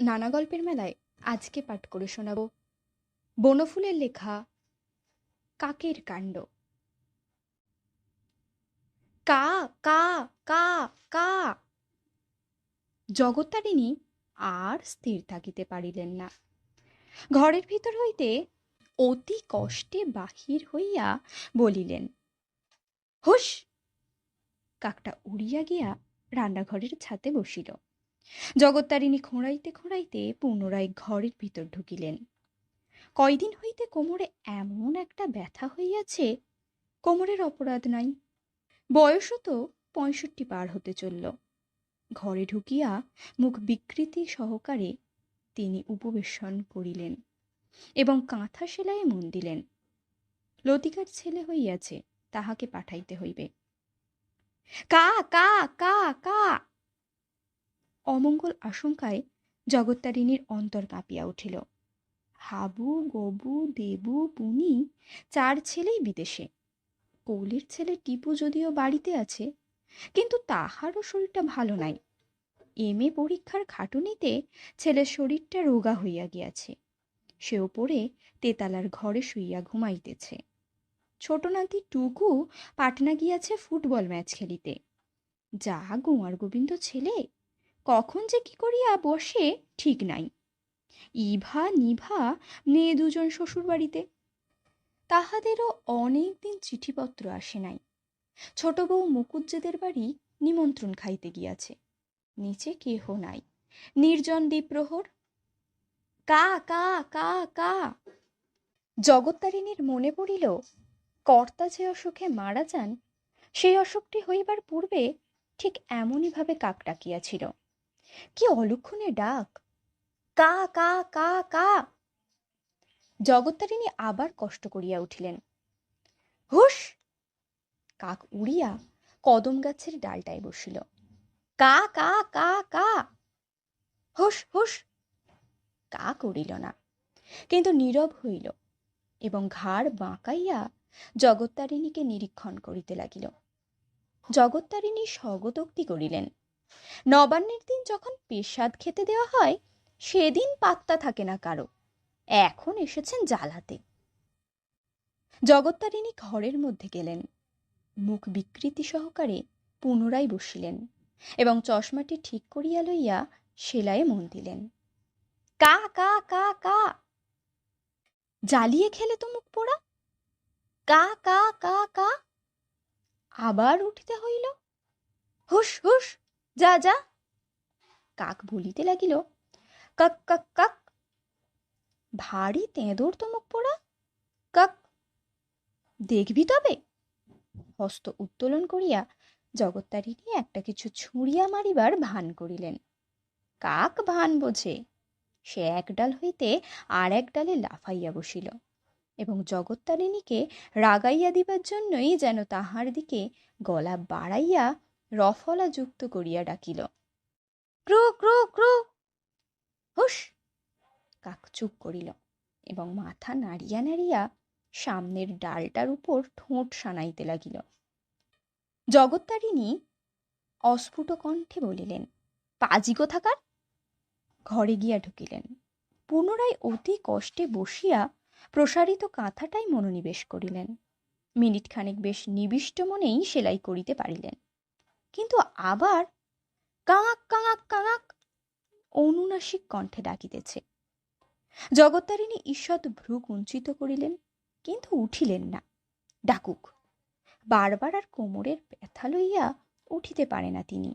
নানা গল্পের মেলায় আজকে পাঠ করে শোনাব। বনফুলের লেখা, কাকের কাণ্ড। কা কা কা কা। জগত্তারিণী আর স্থির থাকিতে পারিলেন না। ঘরের ভিতর হইতে অতি কষ্টে বাহির হইয়া বলিলেন হুস কাকটা উড়িয়া গিয়া রান্নাঘরের ছাতে বসিল। জগত্তারিণী খোঁড়াইতে খোঁড়াইতে পুনরায় ঘরের ভিতর ঢুকিলেন। কয়দিন হইতে কোমরে এমন একটা ব্যথা হইয়াছে, কোমরের অপরাধ নাই। বয়সও তো পঁয়ষট্টি পার হতে চলল। ঘরে ঢুকিয়া মুখ বিকৃতি সহকারে তিনি উপবেশন করিলেন এবং কাঁথা সেলাইয়ে মন দিলেন। লতিকার ছেলে হইয়াছে, তাহাকে পাঠাইতে হইবে। কা কা কা কা অমঙ্গল আশঙ্কায় জগত্তারিণীর অন্তর কাঁপিয়া উঠিল। হাবু, গবু, দেবু, পুনি, চার ছেলেই বিদেশে। কৌলির ছেলে টিপু যদিও বাড়িতে আছে, কিন্তু তাহারও শরীরটা ভালো নাই। এম এ পরীক্ষার খাটুনিতে ছেলের শরীরটা রোগা হইয়া গিয়াছে। সে ওপরে তেতালার ঘরে শুইয়া ঘুমাইতেছে। ছোট নাতি টুকু পাটনা গিয়াছে ফুটবল ম্যাচ খেলিতে। যা গুয়ার গোবিন্দ ছেলে কখন যে কি করিয়া বসে ঠিক নাই। ইভা নিভা মেয়ে দুজন শ্বশুর বাড়িতে তাহাদেরও অনেক দিন চিঠিপত্র আসে নাই। ছোট বউ মুকুজ্জেদের বাড়ি নিমন্ত্রণ খাইতে গিয়াছে। নিচে কেহ নাই। নির্জন দ্বীপ্রহর, কা কা কা কা। জগত্তারিণীর মনে পড়িল, কর্তা যে অসুখে মারা যান, সেই অসুখটি হইবার পূর্বে ঠিক এমনইভাবে কাক ডাকিয়াছিল। কি অলক্ষণে ডাক? কা কা কা কা। জগত্তারিণী আবার কষ্ট করিয়া উঠিলেন। হুস কাক উড়িয়া কদম গাছের ডালটায় বসিল। কা কা কা কা। হুস হুস কাক উড়িল না, কিন্তু নীরব হইল এবং ঘাড় বাঁকাইয়া জগত্তারিণীকে নিরীক্ষণ করিতে লাগিল। জগত্তারিণী স্বগতোক্তি করিলেন। নবান্নের দিন যখন পেশাদ খেতে দেওয়া হয়, সেদিন পাত্তা থাকে না কারও। এখন এসেছেন জ্বালাতে। জগত্তারিণী ঘরের মধ্যে গেলেন। মুখ বিকৃতি সহকারে পুনরায় বসিলেন এবং চশমাটি ঠিক করিয়া লইয়া সেলাইয়ে মন দিলেন। কা কা কা কা! জ্বালিয়ে খেলে তো মুখ পোড়া। কা কা কা কা! আবার উঠিতে হইল। হুস হুস যা যা। কাক বলিতে লাগিল, কাক কাক কাক, ভারী তেঁদোর তো মুখ পোড়া, কাক, দেখবি তবে? হস্ত উত্তোলন করিয়া জগত্তারিণী একটা কিছু ছুঁড়িয়া মারিবার ভান করিলেন। কাক ভান বোঝে, সে এক ডাল হইতে আর এক ডালে লাফাইয়া বসিল এবং জগত্তারিণীকে রাগাইয়া দিবার জন্যই যেন তাহার দিকে গলা বাড়াইয়া রফলা যুক্ত করিয়া ডাকিল। ক্রু ক্রু ক্রু। হুস কাক চুপ করিল এবং মাথা নাড়িয়া নাড়িয়া সামনের ডালটার উপর ঠোঁট সানাইতে লাগিল। জগত্তারিণী অস্ফুট কণ্ঠে বলিলেন, পাজি কোথাকার? ঘরে গিয়া ঢুকিলেন। পুনরায় অতি কষ্টে বসিয়া প্রসারিত কাঁথাটাই মনোনিবেশ করিলেন। মিনিটখানেক বেশ নিবিষ্ট মনেই সেলাই করিতে পারিলেন। কিন্তু আবার কাঙাক কাঙাক কাঙাক অনুনাসিক কণ্ঠে ডাকিতেছে। জগত্তারিণী ঈষৎ ভ্রু কুঞ্চিত করিলেন, কিন্তু উঠিলেন না। ডাকুক, বারবার আর কোমরের ব্যথা লইয়া উঠিতে পারে না তিনি।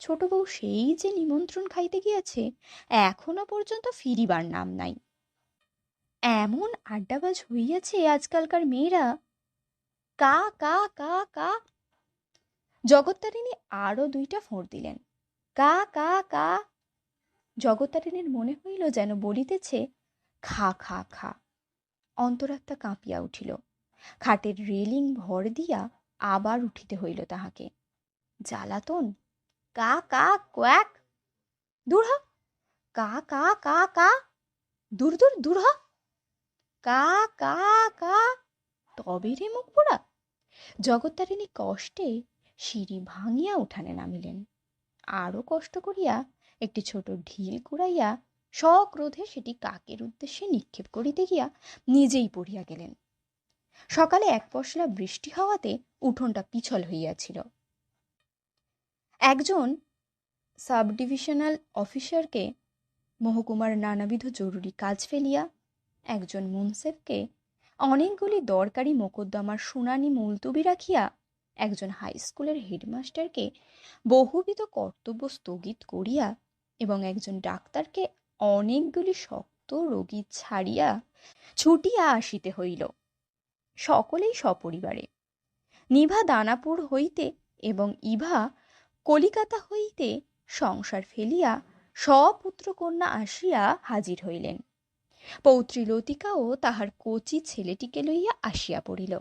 ছোট বউ সেই যে নিমন্ত্রণ খাইতে গিয়াছে, এখনও পর্যন্ত ফিরিবার নাম নাই। এমন আড্ডাবাজ হইয়াছে আজকালকার মেয়েরা। কা কা কা কা জগত্তারিণী আরও দুইটা ফোঁড় দিলেন। কা কা কা। জগত্তারিণীর মনে হইল যেন বলিতেছে, খা খা খা। অন্তরাত্মা কাঁপিয়া উঠিল। খাটের রেলিং ভর দিয়া আবার উঠিতে হইল তাহাকে। জ্বালাতন, কা কা, কোয়াক। দূর হ। কা কা কা কা। দূর দূর দূর হ। কা কা কা। তবে রে মুখ পোড়া জগত্তারিণী কষ্টে সিঁড়ি ভাঙিয়া উঠানে নামিলেন। আরও কষ্ট করিয়া একটি ছোট ঢিল কুড়াইয়া সক্রোধে সেটি কাকের উদ্দেশ্যে নিক্ষেপ করিতে গিয়া নিজেই পড়িয়া গেলেন। সকালে এক পশলা বৃষ্টি হওয়াতে উঠোনটা পিছল হইয়াছিল। একজন সাব ডিভিশনাল অফিসারকে, মহকুমার নানাবিধ জরুরি কাজ ফেলিয়া, একজন মুনসেফকে অনেকগুলি দরকারি মোকদ্দমার শুনানি মুলতুবি রাখিয়া একজন হাই স্কুলের হেডমাস্টারকে বহুবিধ কর্তব্য স্থগিত করিয়া এবং একজন ডাক্তারকে অনেকগুলি শক্ত রোগী ছাড়িয়া ছুটিয়া আসিতে হইল। সকলেই সপরিবারে। নিভা দানাপুর হইতে এবং ইভা কলিকাতা হইতে সংসার ফেলিয়া সপুত্র কন্যা আসিয়া হাজির হইলেন। পৌত্রী লতিকাও তাহার কচি ছেলেটিকে লইয়া আসিয়া পড়িল।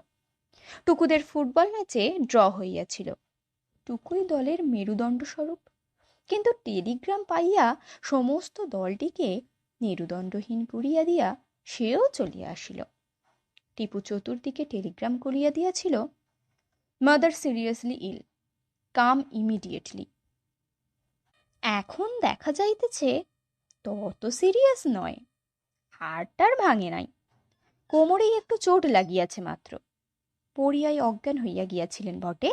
টুকুদের ফুটবল ম্যাচে ড্র হইয়াছিল। টুকুই দলের মেরুদণ্ড স্বরূপ। কিন্তু টেলিগ্রাম পাইয়া সমস্ত দলটিকে মেরুদণ্ডহীন করিয়া দিয়া সেও চলিয়া আসিল। টিপু চতুর্দিকে টেলিগ্রাম করিয়া দিয়াছিল mother seriously ill come immediately এখন দেখা যাইতেছে, তত সিরিয়াস নয়। হাড়টার ভাঙে নাই। কোমরেই একটু চোট লাগিয়াছে মাত্র। পড়িয়াই অজ্ঞান হইয়া গিয়াছিলেন বটে।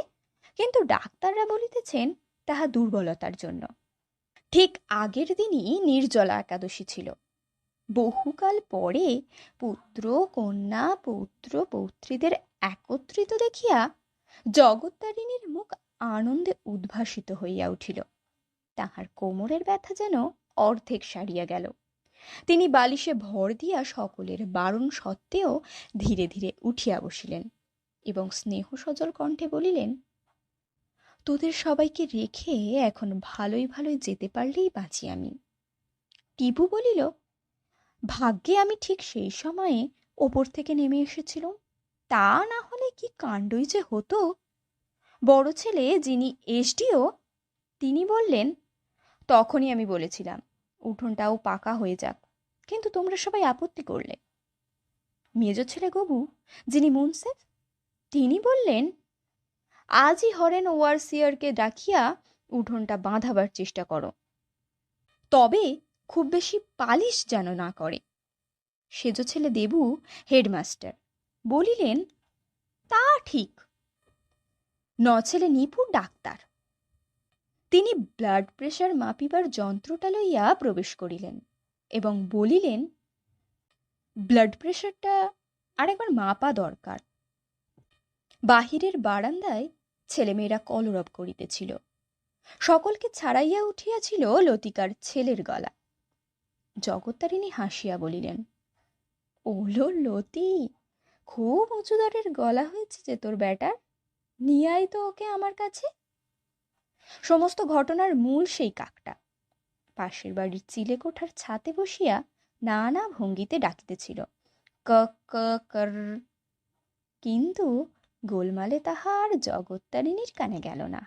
কিন্তু ডাক্তাররা বলিতেছেন, তাহা দুর্বলতার জন্য। ঠিক আগের দিনই নির্জলা একাদশী ছিল। বহুকাল পরে পুত্র, কন্যা, পৌত্র, পৌত্রীদের একত্রিত দেখিয়া জগত্তারিণীর মুখ আনন্দে উদ্ভাসিত হইয়া উঠিল। তাহার কোমরের ব্যথা যেন অর্ধেক সারিয়া গেল। তিনি বালিশে ভর দিয়া সকলের বারণ সত্ত্বেও ধীরে ধীরে উঠিয়া বসিলেন। এবং স্নেহ সজল কণ্ঠে বলিলেন, তোদের সবাইকে রেখে এখন ভালোই ভালোই যেতে পারলেই বাঁচি আমি। টিপু বলিল, ভাগ্যে আমি ঠিক সেই সময়ে ওপর থেকে নেমে এসেছিলাম। তা না হলে কি কাণ্ডই যে হতো? বড় ছেলে যিনি এসডিও, তিনি বললেন, তখনই আমি বলেছিলাম, উঠোনটাও পাকা হয়ে যাক, কিন্তু তোমরা সবাই আপত্তি করলে। মেজ ছেলে গবু, যিনি মুনসেফ তিনি বললেন, আজই হরেন ওয়ারসিয়ারকে ডাকিয়া উঠোনটা বাঁধাবার চেষ্টা করো। তবে খুব বেশি পালিশ যেন না করে। সেজ ছেলে দেবু হেডমাস্টার বলিলেন, তা ঠিক। ন ছেলে নিপুর ডাক্তার। তিনি ব্লাড প্রেশার মাপিবার যন্ত্রটা লইয়া প্রবেশ করিলেন এবং বলিলেন, ব্লাড প্রেশারটা আরেকবার মাপা দরকার। বাহিরের বারান্দায় ছেলেমেয়েরা কলরব করিতেছিল। সকলকে ছাড়াইয়া উঠিয়াছিল লতিকার ছেলের গলা। জগত্তারিণী হাসিয়া বলিলেন ওলো লতি, খুব উঁচু দরের গলা হয়েছে যে তোর ব্যাটার, নিয়ে তো ওকে আমার কাছে। সমস্ত ঘটনার মূল সেই কাকটা। পাশের বাড়ির চিলে কোঠার ছাতে বসিয়া নানা ভঙ্গিতে ডাকিতেছিল, ক ক কিন্তু গোলমালে তাহা আর জগত্তারিণীর কানে গেল না।